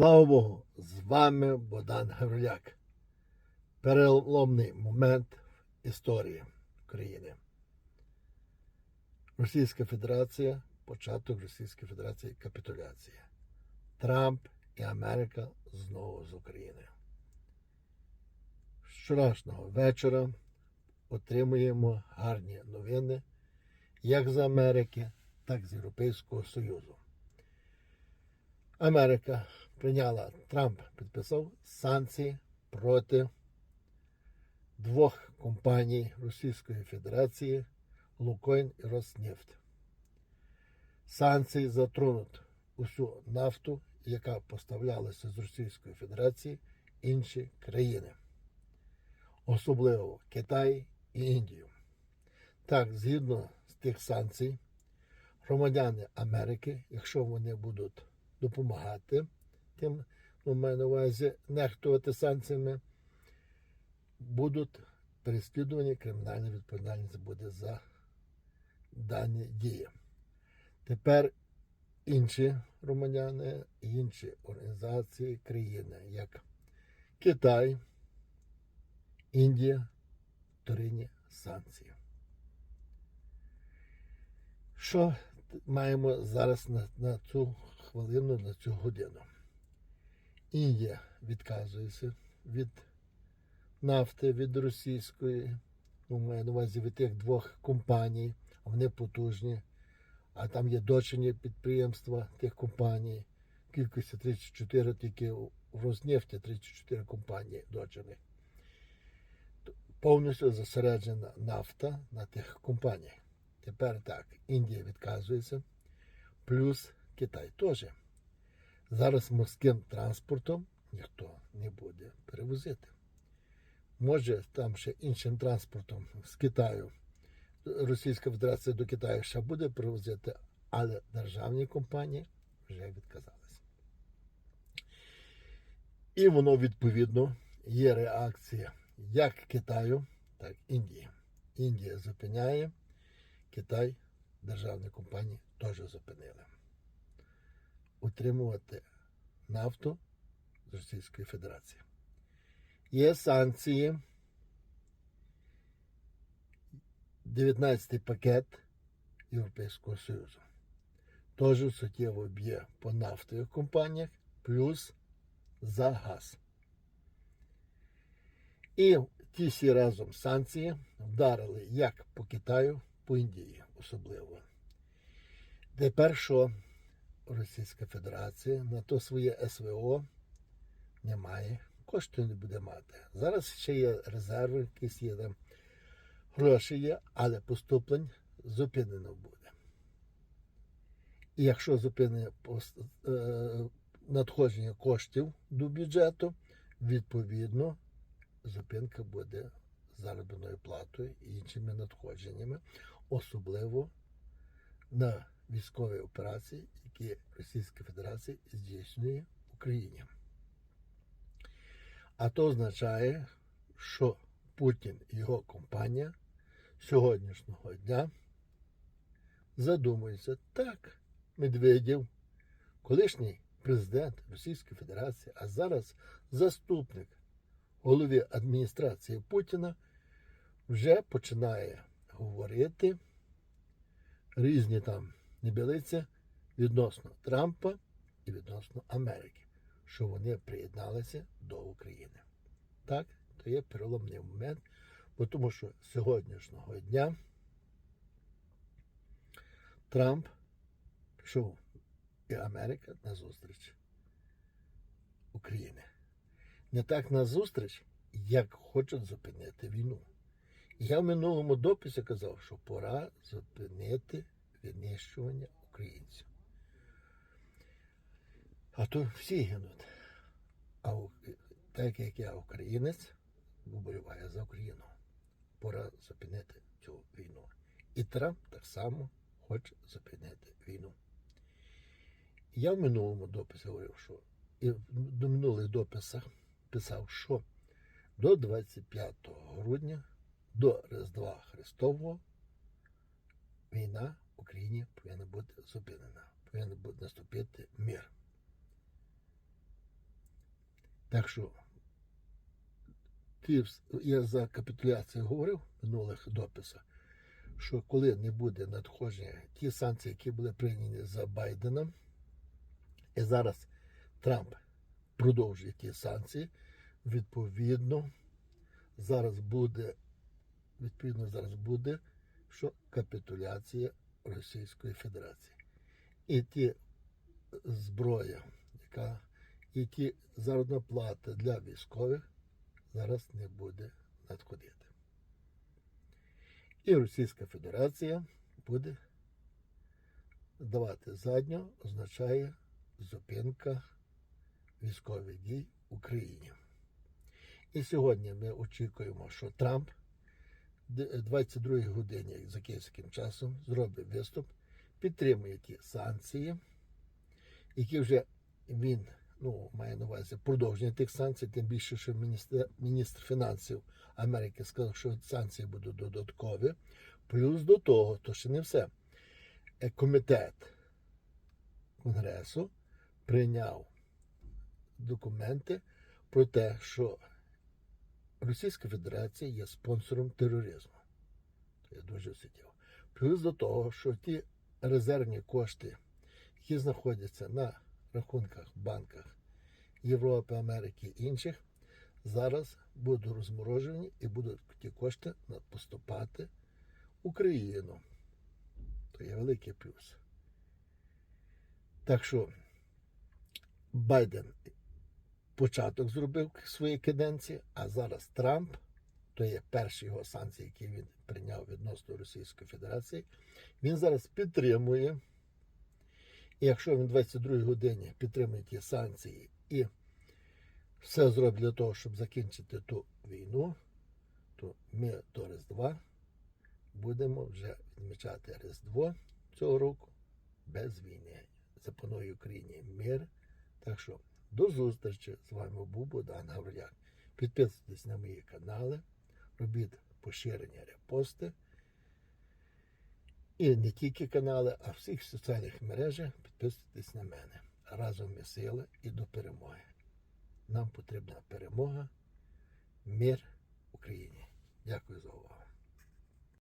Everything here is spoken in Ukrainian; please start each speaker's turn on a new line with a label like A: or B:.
A: Слава Богу, з вами Богдан Гавриляк. Переломний момент в історії України. Російська Федерація, початок Російської Федерації капітуляція. Трамп і Америка знову з України. З вчорашнього вечора отримуємо гарні новини як з Америки, так і з Європейського Союзу. Америка прийняла, Трамп підписав санкції проти двох компаній Російської Федерації Лукойн і Роснефть. Санкції затронуть усю нафту, яка поставлялася з Російської Федерації інші країни, особливо Китай і Індію. Так, згідно з тих санкцій, громадяни Америки, якщо вони будуть допомагати тим, ну, маю на увазі нехтувати санкціями, будуть переслідувані, кримінальна відповідальність буде за дані дії. Тепер інші громадяни, інші організації країни, як Китай, Індія, вторинні санкції. Що маємо зараз на, на цю хвилину, на цю годину? Індія відказується від нафти, від російської, ну, маю на увазі від тих двох компаній, вони потужні, а там є дочерні підприємства тих компаній. Кількості 34 тільки в Роснефті 34 компанії дочерних. Повністю зосереджена нафта на тих компаніях. Тепер так, Індія відказується, плюс Китай теж. Зараз морським транспортом ніхто не буде перевозити. Може, там ще іншим транспортом з Китаю, Російська Федерація до Китаю ще буде перевозити, але державні компанії вже відказалися. І воно відповідно є реакція як Китаю, так і Індії. Індія зупиняє. Китай, державні компанії теж зупинили. Утримувати нафту з Російської Федерації. Є санкції. 19-й пакет Європейського Союзу. Теж суттєво б'є по нафтових компаніях, плюс за газ. І ті всі разом санкції вдарили як по Китаю, по Індії особливо. Тепер що Російська Федерація на то своє СВО не має, коштів не буде мати. Зараз ще є резерви, якісь є там гроші є, але поступлень зупинено буде. І якщо зупинення надходження коштів до бюджету, відповідно зупинка буде заробленою платою і іншими надходженнями, особливо на військові операції, які Російська Федерація здійснює в Україні. А то означає, що Путін і його компанія сьогоднішнього дня задумуються так, Медведєв, колишній президент Російської Федерації, а зараз заступник голові адміністрації Путіна вже починає говорити різні там небілиці відносно Трампа і відносно Америки, що вони приєдналися до України. Так, то є переломний момент, бо тому що сьогоднішнього дня Трамп пішов і Америка на зустріч України. Не так на зустріч, як хочуть зупинити війну. Я в минулому дописі казав, що пора зупинити винищування українців. А то всі гинуть. А так як я українець, вболіваю за Україну. Пора зупинити цю війну. І Трамп так само хоче зупинити війну. Я в минулому дописі говорив, що і до минулих дописах писав, що до 25 грудня, до Різдва Христового, війна Україні повинна бути зупинена, повинен бути наступити мир. Так що я за капітуляцію говорив в минулих дописах, що коли не буде надходження, ті санкції, які були прийняті за Байденом, і зараз Трамп продовжує ті санкції, відповідно, зараз буде, відповідно, зараз буде, що капітуляція Російської Федерації. І ті зброя, яка і ті заробітна для військових зараз не буде надходити. І Російська Федерація буде давати задню, означає зупинка військових дій в Україні. І сьогодні ми очікуємо, що Трамп 22 годині за київським часом зробить виступ, підтримує ті санкції, які вже він ну, має на увазі продовження тих санкцій, тим більше, що міністр, міністр фінансів Америки сказав, що санкції будуть додаткові. Плюс до того, то ще не все. Е, Комітет Конгресу прийняв документи про те, що Російська Федерація є спонсором тероризму. Є дуже суттєво. Плюс до того, що ті резервні кошти, які знаходяться на рахунках банках Європи, Америки і інших, зараз будуть розморожені і будуть ті кошти поступати в Україну. То є великий плюс. Так що Байден початок зробив своєї каденції, а зараз Трамп, то є перші його санкції, які він прийняв відносно Російської Федерації, він зараз підтримує. І якщо він в 22 годині підтримує ті санкції і все зробить для того, щоб закінчити ту війну, то ми до Різдва будемо вже відмічати Різдво цього року без війни. Запанує Україні мир. Так що до зустрічі. З вами був Богдан Гавриляк. Підписуйтесь на мої канали, робіть поширення репости. І не тільки канали, а всіх соціальних мережах підписуйтесь на мене. Разом ми сили і до перемоги. Нам потрібна перемога, мир Україні. Дякую за увагу.